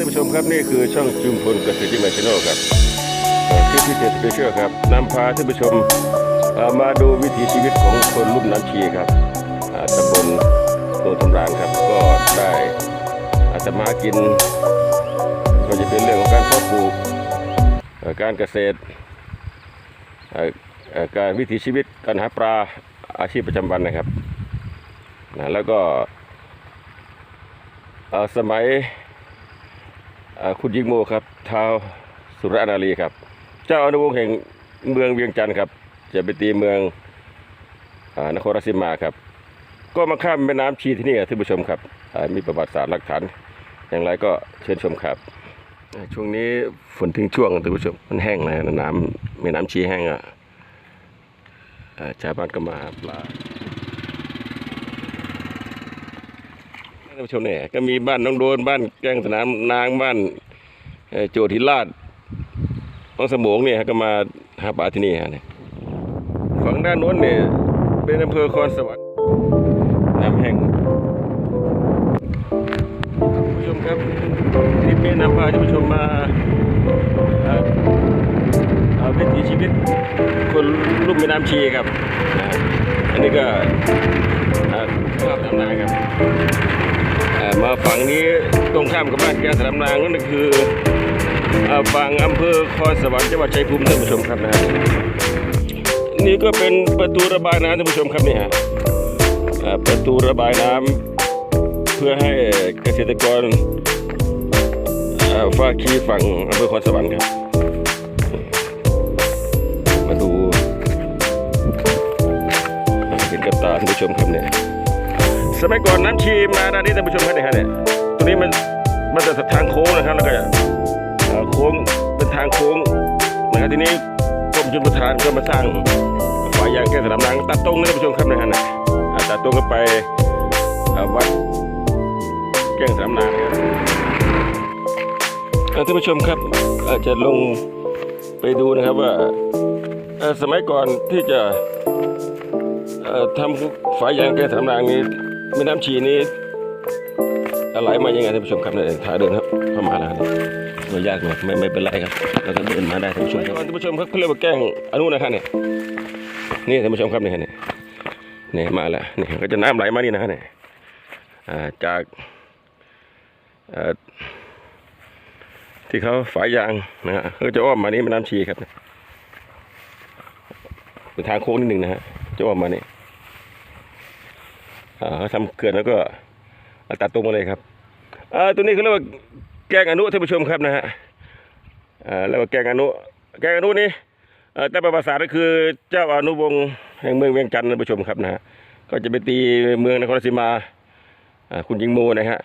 ท่านผู้ชมครับนี่คือช่องจุมพลเกษตรยิ่งใหม่ชาแนลครับคลิปพิเศษสเปเชียลครับนำพาท่านผู้ชมมาดูวิถีชีวิตของคนลุ่มน้ำชีครับตำบลโนนทำรานครับก็ได้อาตมากินก็จะเป็นเรื่องของการเพาะปลูกการเกษตรการวิถีชีวิตการหาปลาอาชีพประจำวันนะครับนะแล้วก็สมัย คุณยิ่งโมครับท้าวสุรนารีครับ เจ้าอนุวงศ์แห่งเมืองเวียงจันทร์ครับ จะไปตีเมืองอนครราชสีมาครับ ก็มาข้ามแม่น้ำชีที่นี่ครับท่านผู้ชมครับมีประวัติศาสตร์หลักฐานอย่างไรก็เชิญชมครับ ช่วงนี้ฝนทิ้งช่วงท่านผู้ชมมันแห้งเลยน้ำแม่น้ำชีแห้งอะชาวบ้านก็มาหาปลา ท่านผู้ชมเนี่ยก็มีบ้านน้องโดนบ้านแก้งสนามนางบ้านโจทิลาดบ้องสมงเนี่ยก็มาหาปลาที่นี่ฮะเนี่ยฝั่งด้านโน้นเนี่ยเป็นอำเภอคอนสวรรค์น้ำแห้งท่านผู้ชมครับคลิปนี้นำพาท่านผู้ชมมาเอ่อเอ่อวิถีชีวิตคนลุ่มแม่น้ำชีครับ อันนี้ก็อ่าภาพน้ำนาครับ มาฝั่งนี้ตรงข้ามกับบ้านแกสนามนางนั่นก็คือฝั่งอำเภอคอนสวรรค์จังหวัดชัยภูมิท่านผู้ชมครับนะฮะนี่ก็เป็นประตูระบายน้ำท่านผู้ชมครับนี่ฮะประตูระบายน้ำเพื่อให้เกษตรกรอ่าฝากคีฝั่งอำเภอคอนสวรรค์ครับมาดูเห็นกับตาท่านผู้ชมครับเนี่ย สมัยก่อนน้ำชีมาด้านนี้ท่านผู้ชมครับเนี่ยฮะเนี่ยตรงนี้มันมันจะทางโค้งนะครับแล้วก็โค้งเป็นทางโค้งนะครับทีนี้กรมชลประทานก็มาสร้างฝายางแก้สนามนางตัดตรงนะท่านผู้ชมครับเนยฮะเนี่ยตัดตรงก็ไปวัดแก้งสนามนางนะครับท่านผู้ชมครับอาจจะลงไปดูนะครับว่าสมัยก่อนที่จะทำฝายยางแก้สามรางนี้ ม่น้ำชีนี้ไหลมายังไงท่านผู้ชมครับเนี่ยถ่าเดินครับเข้ามาแล้วครับไม่ยากหรอกไม่ไม่เป็นไรครับเราก็เดินมาได้ท่านผู้ชมครับท่านผู้ชมครับเขาเรียกว่าแกล้งอนุนะครับเนี่ยนี่ท่านผู้ชมครับเนี่ยเนี่ยเนี่ยมาแล้วเนี่ยก็จะน้ำไหลมานี่นะเนี่ยจากที่เขาฝายยางนะฮะเขาจะอ้อมมานี่แม่น้ำชีครับเป็นทางโค้งนิดหนึ่งนะฮะจะอ้อกมาเนี่ย เขาทำเขื่อนแล้วก็ตัดตรงมาเลยครับตัวนี้เขาเรียกว่าแกงอนุท่านผู้ชมครับนะฮะอ่าแล้วก็แกงอนุ แกงอนุนี่แต่ประวัติศาก็คือเจ้าอนุวงศ์แห่งเมืองเวียงจันทร์ท่านผู้ชมครับนะฮะก็จะไปตีเมืองนครราชสีมาคุณยิงโมนะฮะ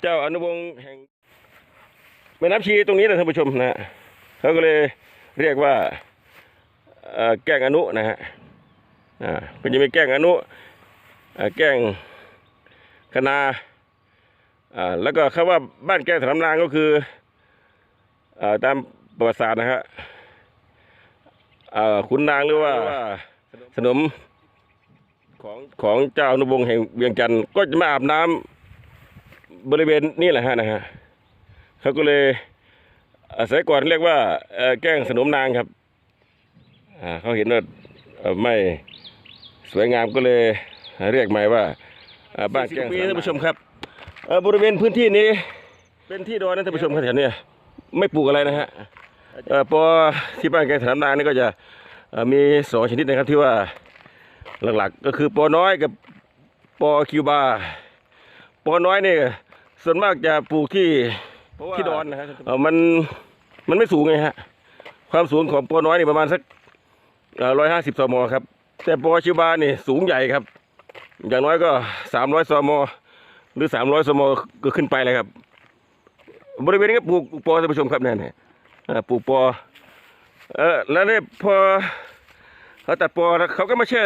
เจ้าอนุวงศ์แห่งแม่น้ำชีตรงนี้นะท่านผู้ชมนะฮะเขาก็เลยเรียกว่าแกงอนุนะฮะอ่าก็จะมีแกงอนุ แกล้งคณาอ่าแล้วก็คำว่าบ้านแก้งสนามนางก็คืออ่าตามประวัติศาสตร์นะฮะอ่าขุนนางหรือว่าสนมของของเจ้าอนุวงศ์แห่งเวียงจันทร์ก็จะมาอาบน้ำบริเวณนี้แหละฮะนะฮะเขาก็เลยอาศัยก่อนเรียกว่าแกล้งสนมนางครับอ่าเขาเห็นว่าไม่สวยงามก็เลย เรียกใหม่ว่าอ่าบ้านแก้งปีท่านผู้ชมครับเอ่อบริเวณพื้นที่นี้ เป็นที่ดอนนะท่านผู้ชมครับแถวเนี้ยไม่ปลูกอะไรนะฮะเอ่อปอที่บ้านแกงสนามนางนี่ก็จะเอ่อมีสองชนิดนะครับที่ว่าหลักๆ ก็คือปอน้อยกับปอคิวบาปอน้อยนี่ส่วนมากจะปลูกที่ที่ดอนนะฮะเอ่อมันมันไม่สูงไงฮะความสูงของปอน้อยนี่ประมาณสักร้อยห้าสิบสมครับ แต่ปอชิบานี่สูงใหญ่ครับ อย่างน้อยก็สามร้อยสมหรือสามร้อยสมก็ขึ้นไปเลยครับ บริเวณนี้ก็ปลูกปอท่านผู้ชมครับเนี่ยเนี่ยปลูกปอเออแล้วเนี่ยพอเขาตัดปอเขาก็มาแช่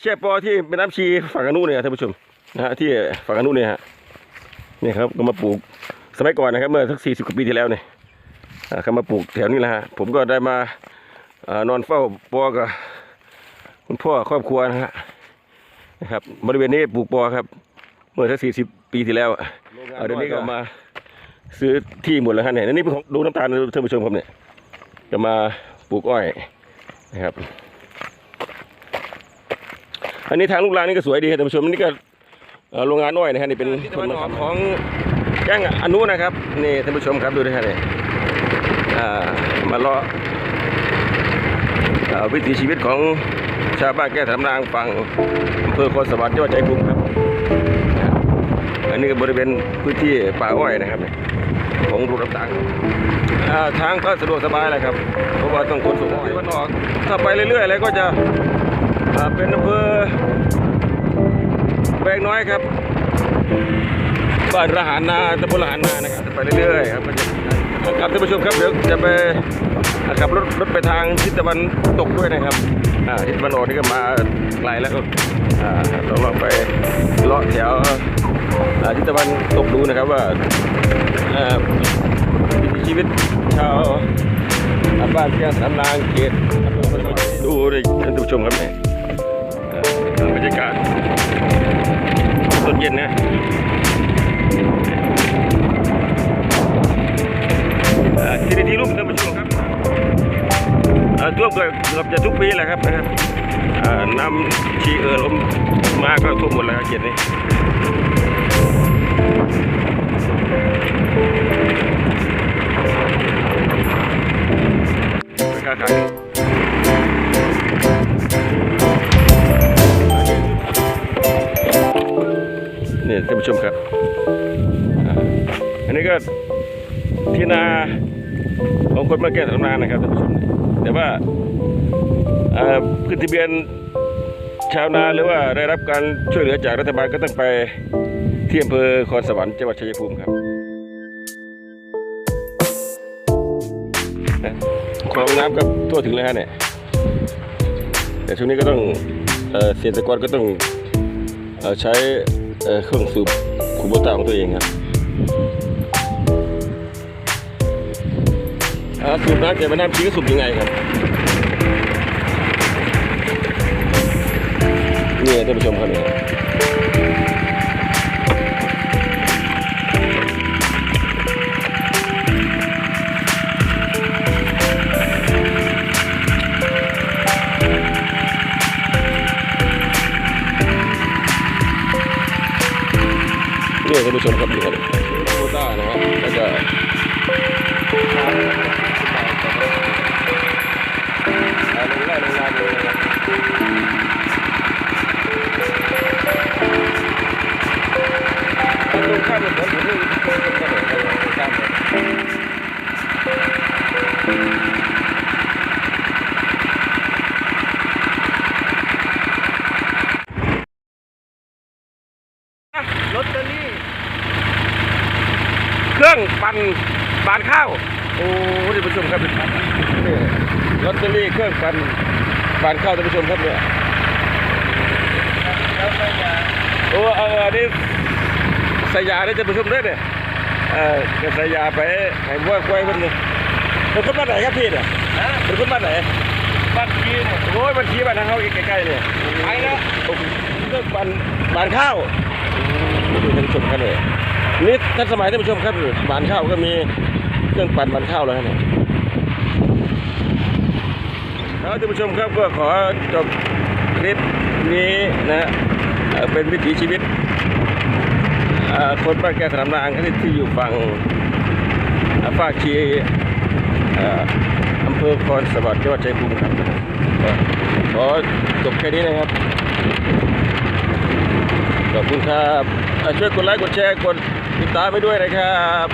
แช่ปอที่เป็นน้ำชีฝั่งอนุเนี่ยท่านผู้ชมนะฮะที่ฝั่งอนุเนี่ยฮะนี่ครับก็มาปลูกสมัยก่อนนะครับ เมื่อสักสี่สิบกว่าปีที่แล้วเนี่ยเขามาปลูกแถวนี้แหละฮะผมก็ได้มาอ่านอนเฝ้าปอกับคุณพ่อครอบครัวนะฮะ นะครับบริเวณนี้ปลูกปอครับ เมื่อสักสี่สิบปีที่แล้วอะเอาเดี๋ยวนี้ก็มาซื้อที่หมดแล้วครับเนี่ยอันนี้เป็นของดูน้ำตาลนะท่านผู้ชมครับเนี่ยจะมาปลูกอ้อยนะครับ อันนี้ทางลูกลางนี่ก็สวยดีครับท่านผู้ชมนี่ก็เอ่อโรงงานอ้อยนะฮะนี่เป็นที่ตะวันออกของแก้งอนุนะครับนี่ท่านผู้ชมครับดูนะฮะเนี่ยอ่ามาเลาะเอ่อวิถีชีวิตของ ชาวบ้านแก้สำนางฝั่งอำเภอโคนสวรรค์จังหวัดชัยภูมิครับอันนี้บริเวณพื้นที่ป่าอ้อยนะครับของรูน้ำตาลอ่าทางก็สะดวกสบายแหละครับ เพราะว่าต้องขนส่งอ้อยวันออกถ้าไปเรื่อยๆแล้วก็จะเป็นอำเภอแวงน้อยครับบ้านระหารนาตำบลระหารนานะครับไปเรื่อยๆครับ ครับท่านผู้ชมครับเดี๋ยวจะไปขับรถรถไปทางทิศตะวันตกด้วยนะครับอ่าทิศตะวันออกนี่ก็มาไกลแล้วก็อ่าเราลองไปเลาะแถวทิศตะวันตกดูนะครับว่าวิถีชีวิตชาวบ้านเพียงสามนางเขตดูเลยท่านผู้ชมครับเนี่ยบรรยากาศตอนเย็นนะ อ่อที่ที่รูปท่านผู้ชมครับเอ่อท่วมเกือบเกือบจะทุกปีแหละครับนะครับเอ่อน้ำชีเอ่อลมมาก็ท่วมหมดแล้วครับเขตนี้ค้าขายนี่ท่านผู้ชมครับอ่าอันนี้ก็ที่นา ของคนมาแก้ทำนานะครับท่านผู้ชมแต่ว่าขึ้นทะเบียนชาวนาหรือว่าได้รับการช่วยเหลือจากรัฐบาลก็ต้องไปที่อำเภอคอนสวรรค์จังหวัดชัยภูมิครับคลองน้ำก็ทั่วถึงแล้วฮะเนี่ยแต่ช่วงนี้ก็ต้องเอ่อเกษตรกรก็ต้องอใช้เอ่อเครื่องสูบคูโบต้าของตัวเองครับ สูบน้ำจากแม่น้ำชีก็สูบยังไงครับนี่ท่านผู้ชมครับเนี่ย เลยลอตเตอรี่ เครื่องปั่นบานข้าว โอ้ท่านผู้ชมครับนี่ลอตเตอรี่เครื่องปั่นบานข้าวท่านผู้ชมครับเนี่ยโอ้เอออันนี้ใส่ยาได้จะผู้ชมด้วยเนี่ยเออก็ใส่ยาไปให้วัวควายคนหนึงเป็นคนบ้านไหนครับพี่เนี่ยเป็นคนบ้านไหนบ้านพีเนี่ยโอ้ยมันขี้บ้านทางเขาใกล้ๆเนี่ยไปแล้วโอ้โหเรื่องปั่นบานข้าวดูท่านผู้ชมครับเนี่ยนี่ท่านสมัยท่านผู้ชมครับบานข้าวก็มี เครื่องปั่นบานข้าแล้วเนี่ยแล้วท่านผู้ชมครับก็ขอจบคลิปนี้นะเป็นวิถีชีวิตคนบ้านแก่สนามนางที่อยู่ฝั่งอ่าภาคีอ่ออำเภอคอนสวรรค์จังหวัดชัยภูมิครับขอจบแค่นี้นะครับขอบคุณครับช่วยกดไลค์กดแชร์กดติดตามไปด้วยนะครับ